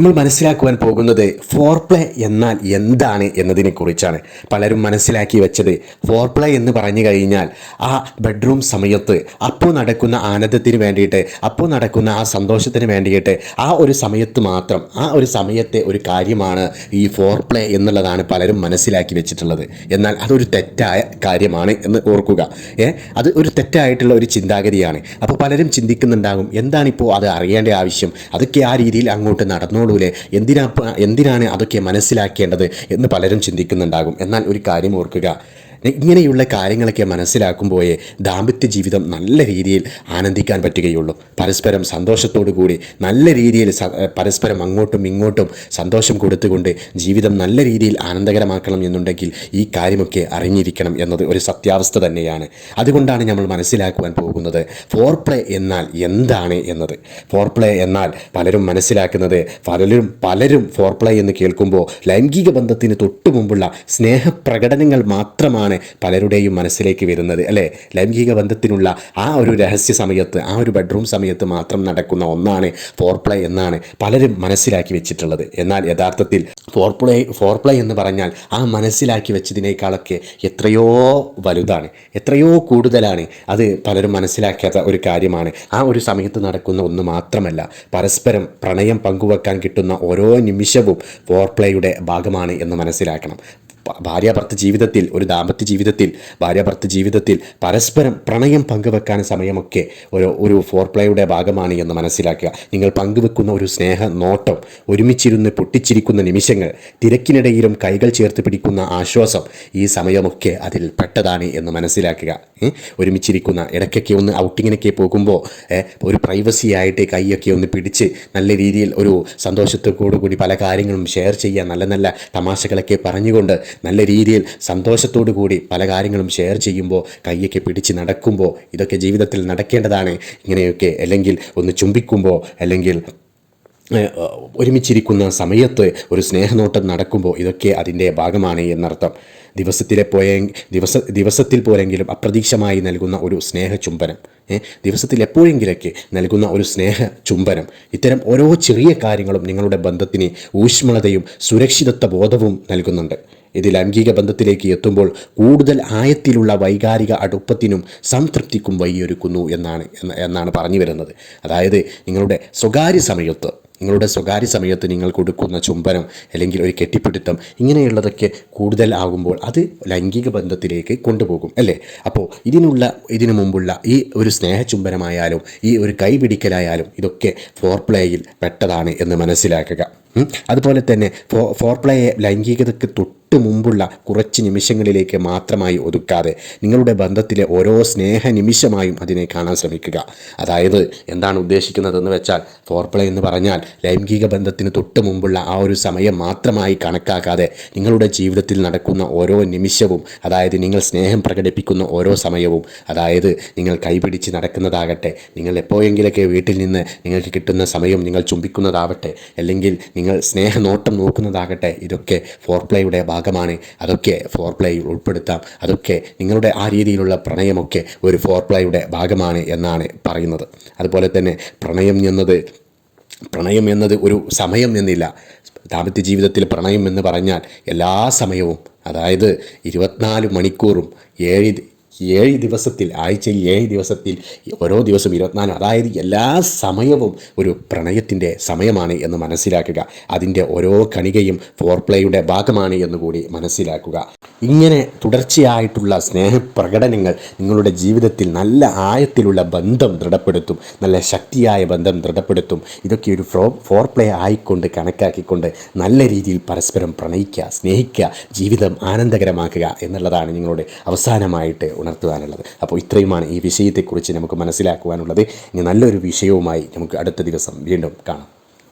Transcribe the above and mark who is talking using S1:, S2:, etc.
S1: നമ്മൾ മനസ്സിലാക്കുവാൻ പോകുന്നത് ഫോർ പ്ലേ എന്നാൽ എന്താണ് എന്നതിനെക്കുറിച്ചാണ്. പലരും മനസ്സിലാക്കി വെച്ചത് ഫോർ പ്ലേ എന്ന് പറഞ്ഞു കഴിഞ്ഞാൽ ആ ബെഡ്റൂം സമയത്ത് അപ്പോൾ നടക്കുന്ന ആനന്ദത്തിന് വേണ്ടിയിട്ട് അപ്പോൾ നടക്കുന്ന ആ സന്തോഷത്തിന് വേണ്ടിയിട്ട് ആ ഒരു സമയത്ത് മാത്രം ആ ഒരു സമയത്തെ ഒരു കാര്യമാണ് ഈ ഫോർ പ്ലേ എന്നുള്ളതാണ് പലരും മനസ്സിലാക്കി വെച്ചിട്ടുള്ളത്. എന്നാൽ അതൊരു തെറ്റായ കാര്യമാണ് എന്ന് ഓർക്കുക. ഏ? അത് ഒരു തെറ്റായിട്ടുള്ള ഒരു ചിന്താഗതിയാണ്. അപ്പോൾ പലരും ചിന്തിക്കുന്നുണ്ടാകും എന്താണിപ്പോൾ അത് അറിയേണ്ട ആവശ്യം? അതൊക്കെ ആ രീതിയിൽ അങ്ങോട്ട് നടന്നോളൂലേ എന്തിനാ എന്തിനാണ് അതൊക്കെ മനസ്സിലാക്കേണ്ടത് എന്ന് പലരും ചിന്തിക്കുന്നുണ്ടാകും. എന്നാൽ ഒരു കാര്യം ഓർക്കുക. ഇങ്ങനെയുള്ള കാര്യങ്ങളൊക്കെ മനസ്സിലാക്കുമ്പോഴേ ദാമ്പത്യ ജീവിതം നല്ല രീതിയിൽ ആനന്ദിക്കാൻ പറ്റുകയുള്ളൂ. പരസ്പരം സന്തോഷത്തോടു കൂടി നല്ല രീതിയിൽ പരസ്പരം അങ്ങോട്ടും ഇങ്ങോട്ടും സന്തോഷം കൊടുത്തുകൊണ്ട് ജീവിതം നല്ല രീതിയിൽ ആനന്ദകരമാക്കണം എന്നുണ്ടെങ്കിൽ ഈ കാര്യമൊക്കെ അറിഞ്ഞിരിക്കണം എന്നത് ഒരു സത്യാവസ്ഥ തന്നെയാണ്. അതുകൊണ്ടാണ് നമ്മൾ മനസ്സിലാക്കുവാൻ പോകുന്നത് ഫോർ പ്ലേ എന്നാൽ എന്താണ് എന്നത്. ഫോർ പ്ലേ എന്നാൽ പലരും മനസ്സിലാക്കുന്നത് പലരും പലരും ഫോർ പ്ലേ എന്ന് കേൾക്കുമ്പോൾ ലൈംഗിക ബന്ധത്തിന് തൊട്ടു മുമ്പുള്ള സ്നേഹപ്രകടനങ്ങൾ മാത്രമാണ് പലരുടെയും മനസ്സിലേക്ക് വരുന്നത് അല്ലേ? ലൈംഗിക ബന്ധത്തിനുള്ള ആ ഒരു രഹസ്യ സമയത്ത് ആ ഒരു ബെഡ്റൂം സമയത്ത് മാത്രം നടക്കുന്ന ഒന്നാണ് ഫോർ പ്ലേ എന്നാണ് പലരും മനസ്സിലാക്കി വെച്ചിട്ടുള്ളത്. എന്നാൽ യഥാർത്ഥത്തിൽ ഫോർ പ്ലേ ഫോർ പ്ലേ എന്ന് പറഞ്ഞാൽ ആ മനസ്സിലാക്കി വെച്ചതിനേക്കാളൊക്കെ എത്രയോ വലുതാണ് എത്രയോ കൂടുതലാണ് അത് പലരും മനസ്സിലാക്കാത്ത ഒരു കാര്യമാണ്. ആ ഒരു സമയത്ത് നടക്കുന്ന ഒന്ന് മാത്രമല്ല പരസ്പരം പ്രണയം പങ്കുവെക്കാൻ കിട്ടുന്ന ഓരോ നിമിഷവും ഫോർ പ്ലേയുടെ ഭാഗമാണ് എന്ന് മനസ്സിലാക്കണം. ഭാര്യാഭർത്ത ജീവിതത്തിൽ ഒരു ദാമ്പത്യ ജീവിതത്തിൽ ഭാര്യാഭർത്ത ജീവിതത്തിൽ പരസ്പരം പ്രണയം പങ്കുവെക്കാൻ സമയമൊക്കെ ഒരു ഒരു ഫോർ പ്ലേയുടെ ഭാഗമാണ് എന്ന് മനസ്സിലാക്കുക. നിങ്ങൾ പങ്കുവെക്കുന്ന ഒരു സ്നേഹ നോട്ടം ഒരുമിച്ചിരുന്ന് പൊട്ടിച്ചിരിക്കുന്ന നിമിഷങ്ങൾ തിരക്കിനിടയിലും കൈകൾ ചേർത്ത് പിടിക്കുന്ന ആശ്വാസം ഈ സമയമൊക്കെ അതിൽ പെട്ടതാണ് എന്ന് മനസ്സിലാക്കുക. ഒരുമിച്ചിരിക്കുന്ന ഇടയ്ക്കൊക്കെ ഒന്ന് ഔട്ടിങ്ങിനൊക്കെ പോകുമ്പോൾ ഒരു പ്രൈവസി ആയിട്ട് കൈയൊക്കെ ഒന്ന് പിടിച്ച് നല്ല രീതിയിൽ ഒരു സന്തോഷത്തോടു കൂടി പല കാര്യങ്ങളും ഷെയർ ചെയ്യുക നല്ല നല്ല തമാശകളൊക്കെ പറഞ്ഞുകൊണ്ട് നല്ല രീതിയിൽ സന്തോഷത്തോടു കൂടി പല കാര്യങ്ങളും ഷെയർ ചെയ്യുമ്പോൾ കയ്യൊക്കെ പിടിച്ച് നടക്കുമ്പോൾ ഇതൊക്കെ ജീവിതത്തിൽ നടക്കേണ്ടതാണ്. ഇങ്ങനെയൊക്കെ അല്ലെങ്കിൽ ഒന്ന് ചുംബിക്കുമ്പോൾ അല്ലെങ്കിൽ ഒരുമിച്ചിരിക്കുന്ന സമയത്ത് ഒരു സ്നേഹനോട്ടം നടക്കുമ്പോൾ ഇതൊക്കെ അതിന്റെ ഭാഗമാണ് എന്നർത്ഥം. ദിവസത്തിലെ പോയ ദിവസ ദിവസത്തിൽ പോലെങ്കിലും അപ്രതീക്ഷമായി നൽകുന്ന ഒരു സ്നേഹ ചുംബനം ഏഹ്, ദിവസത്തിൽ എപ്പോഴെങ്കിലൊക്കെ നൽകുന്ന ഒരു സ്നേഹ ചുംബനം ഇത്തരം ഓരോ ചെറിയ കാര്യങ്ങളും നിങ്ങളുടെ ബന്ധത്തിന് ഊഷ്മളതയും സുരക്ഷിതത്വ ബോധവും നൽകുന്നുണ്ട്. ഇത് ലൈംഗിക ബന്ധത്തിലേക്ക് എത്തുമ്പോൾ കൂടുതൽ ആയത്തിലുള്ള വൈകാരിക അടുപ്പത്തിനും സംതൃപ്തിക്കും വഴിയൊരുക്കുന്നു എന്നാണ് എന്ന- എന്നാണ് പറഞ്ഞു വരുന്നത്. അതായത് നിങ്ങളുടെ സ്വകാര്യ സമയത്ത് നിങ്ങളുടെ സ്വകാര്യ സമയത്ത് നിങ്ങൾ കൊടുക്കുന്ന ചുംബനം അല്ലെങ്കിൽ ഒരു കെട്ടിപ്പിടുത്തം ഇങ്ങനെയുള്ളതൊക്കെ കൂടുതൽ ആകുമ്പോൾ അത് ലൈംഗിക ബന്ധത്തിലേക്ക് കൊണ്ടുപോകും അല്ലേ? അപ്പോൾ ഇതിനുള്ള ഇതിനു മുമ്പുള്ള ഈ ഒരു സ്നേഹചുംബനമായാലും ഈ ഒരു കൈപിടിക്കലായാലും ഇതൊക്കെ ഫോർ പ്ലേയിൽ പെട്ടതാണ് എന്ന് മനസ്സിലാക്കുക. അതുപോലെ തന്നെ ഫോ ഫോർ പ്ലേയെ ലൈംഗികതയ്ക്ക് തൊട്ട് മുമ്പുള്ള കുറച്ച് നിമിഷങ്ങളിലേക്ക് മാത്രമായി ഒതുക്കാതെ നിങ്ങളുടെ ബന്ധത്തിലെ ഓരോ സ്നേഹ നിമിഷമായും അതിനെ കാണാൻ ശ്രമിക്കുക. അതായത് എന്താണ് ഉദ്ദേശിക്കുന്നതെന്ന് വെച്ചാൽ ഫോർപ്ലേ എന്ന് പറഞ്ഞാൽ ലൈംഗിക ബന്ധത്തിന് തൊട്ട് മുമ്പുള്ള ആ ഒരു സമയം മാത്രമായി കണക്കാക്കാതെ നിങ്ങളുടെ ജീവിതത്തിൽ നടക്കുന്ന ഓരോ നിമിഷവും അതായത് നിങ്ങൾ സ്നേഹം പ്രകടിപ്പിക്കുന്ന ഓരോ സമയവും അതായത് നിങ്ങൾ കൈപിടിച്ച് നടക്കുന്നതാകട്ടെ നിങ്ങൾ എപ്പോഴെങ്കിലൊക്കെ വീട്ടിൽ നിന്ന് നിങ്ങൾക്ക് കിട്ടുന്ന സമയം നിങ്ങൾ ചുംബിക്കുന്നതാവട്ടെ അല്ലെങ്കിൽ നിങ്ങൾ സ്നേഹനോട്ടം നോക്കുന്നതാകട്ടെ ഇതൊക്കെ ഫോർ പ്ലേയുടെ ഭാഗമാണ്. അതൊക്കെ ഫോർ പ്ലേയിൽ ഉൾപ്പെടുത്താം. അതൊക്കെ നിങ്ങളുടെ ആ രീതിയിലുള്ള പ്രണയമൊക്കെ ഒരു ഫോർ പ്ലേയുടെ ഭാഗമാണ് എന്നാണ് പറയുന്നത്. അതുപോലെ തന്നെ പ്രണയം എന്നത് പ്രണയം എന്നത് ഒരു സമയം എന്നില്ല. ദാമ്പത്യ ജീവിതത്തിൽ പ്രണയം എന്ന് പറഞ്ഞാൽ എല്ലാ സമയവും അതായത് ഇരുപത്തിനാല് മണിക്കൂറും ഏഴ് ഏഴ് ദിവസത്തിൽ ആഴ്ചയിൽ ഏഴ് ദിവസത്തിൽ ഓരോ ദിവസം ഇരുപത്തിനാല് അതായത് എല്ലാ സമയവും ഒരു പ്രണയത്തിന്റെ സമയമാണ് എന്ന് മനസ്സിലാക്കുക. അതിന്റെ ഓരോ കണികയും ഫോർ പ്ലേയുടെ ഭാഗമാണ് എന്നുകൂടി മനസ്സിലാക്കുക. ഇങ്ങനെ തുടർച്ചയായിട്ടുള്ള സ്നേഹപ്രകടനങ്ങൾ നിങ്ങളുടെ ജീവിതത്തിൽ നല്ല ആയത്തിലുള്ള ബന്ധം ദൃഢപ്പെടുത്തും നല്ല ശക്തിയായ ബന്ധം ദൃഢപ്പെടുത്തും. ഇതൊക്കെ ഒരു ഫ്രോ ഫോർ പ്ലേ ആയിക്കൊണ്ട് കണക്കാക്കിക്കൊണ്ട് നല്ല രീതിയിൽ പരസ്പരം പ്രണയിക്കുക സ്നേഹിക്കുക ജീവിതം ആനന്ദകരമാക്കുക എന്നുള്ളതാണ് നിങ്ങളുടെ അവസാനമായിട്ട് ഉണർത്തുവാനുള്ളത്. അപ്പോൾ ഇത്രയുമാണ് ഈ വിഷയത്തെക്കുറിച്ച് നമുക്ക് മനസ്സിലാക്കുവാനുള്ളത്. ഇനി നല്ലൊരു വിഷയവുമായി നമുക്ക് അടുത്ത ദിവസം വീണ്ടും കാണാം.